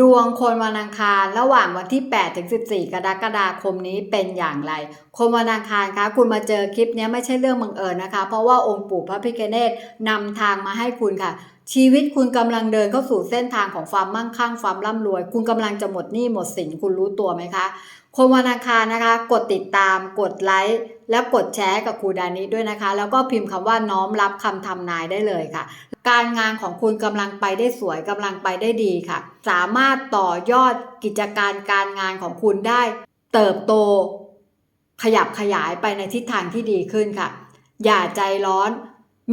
ดวงคนวันอังคารระหว่างวันที่ 8 ถึง 14 กรกฎาคมนี้เป็นอย่างไร คนวันอังคารคะ คุณมาเจอคลิปนี้ไม่ใช่เรื่องบังเอิญนะคะ เพราะว่าองค์ปู่พระพิฆเนศนำทางมาให้คุณค่ะ ชีวิตคุณกำลังเดินเข้าสู่เส้นทางของความมั่งคั่งความร่ำรวย คุณกำลังจะหมดหนี้หมดสินคุณรู้ตัวไหมคะ คนวันอังคารนะคะ กดติดตาม กดไลค์และกดแชร์กับครูดานิด้วยนะคะ แล้วก็พิมพ์คำว่าน้อมรับคำทำนายได้เลยค่ะ การงานของคุณกำลังไปได้สวยกำลังไปได้ดีค่ะ สามารถต่อยอดกิจการการงานของคุณได้ เติบโต ขยับขยายไปในทิศทางที่ดีขึ้นค่ะ อย่าใจร้อน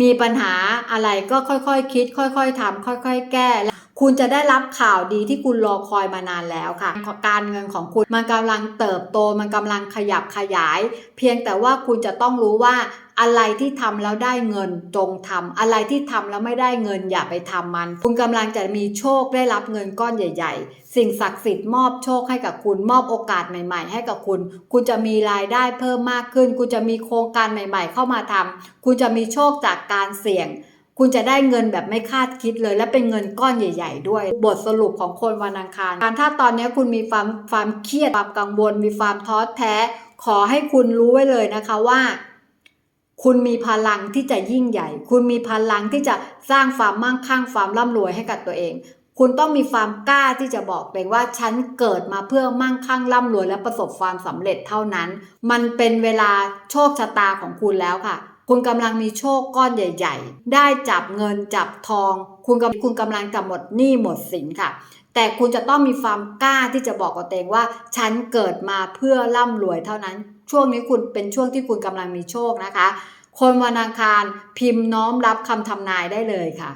มีปัญหาอะไรก็ค่อยๆคคิด ค่อย ๆทำค่อย ๆ แก้และ คุณจะได้รับข่าวดีที่คุณรอคอยมานานแล้วค่ะ การเงินของคุณมันกำลังเติบโต มันกำลังขยับขยาย เพียงแต่ว่าคุณจะต้องรู้ว่าอะไรที่ทำแล้วได้เงินจงทำอะไรที่ทำแล้วไม่ได้เงินอย่าไปทำมัน คุณกำลังจะมีโชคได้รับเงินก้อนใหญ่ ๆ สิ่งศักดิ์สิทธิ์มอบโชคให้กับคุณมอบโอกาสใหม่ ๆ ให้กับคุณ คุณจะมีรายได้เพิ่มมากขึ้น คุณจะมีโครงการใหม่ ๆ เข้ามาทำคุณจะมีโชคจากการเสี่ยง คุณจะได้เงินแบบไม่คาดคิดเลย และเป็นเงินก้อนใหญ่ ๆ ด้วย บทสรุปของคนวันอังคารการถ้าตอนนี้คุณมีความความเครียดความกังวล มีความท้อแท้ ขอให้คุณรู้ไว้เลยนะคะว่า คุณมีพลังที่จะยิ่งใหญ่ คุณมีพลังที่จะสร้างความมั่งคั่งความร่ำรวยให้กับตัวเอง คุณต้องมีความกล้าที่จะบอกเองว่าฉันเกิดมาเพื่อมั่งคั่งร่ำรวยและประสบความสำเร็จเท่านั้น มันเป็นเวลาโชคชะตาของคุณแล้วค่ะ คุณกำลังมีโชคก้อนใหญ่ ๆ ได้จับเงินจับทอง คุณกำคุณกำลังจะหมดหนี้หมดสินค่ะ แต่คุณจะต้องมีความกล้าที่จะบอกกับตัวเองว่า ฉันเกิดมาเพื่อร่ำรวยเท่านั้น ช่วงนี้คุณเป็นช่วงที่คุณกำลังมีโชคนะคะ คนวันอังคารพิมพ์น้อมรับคำทำนายได้เลยค่ะ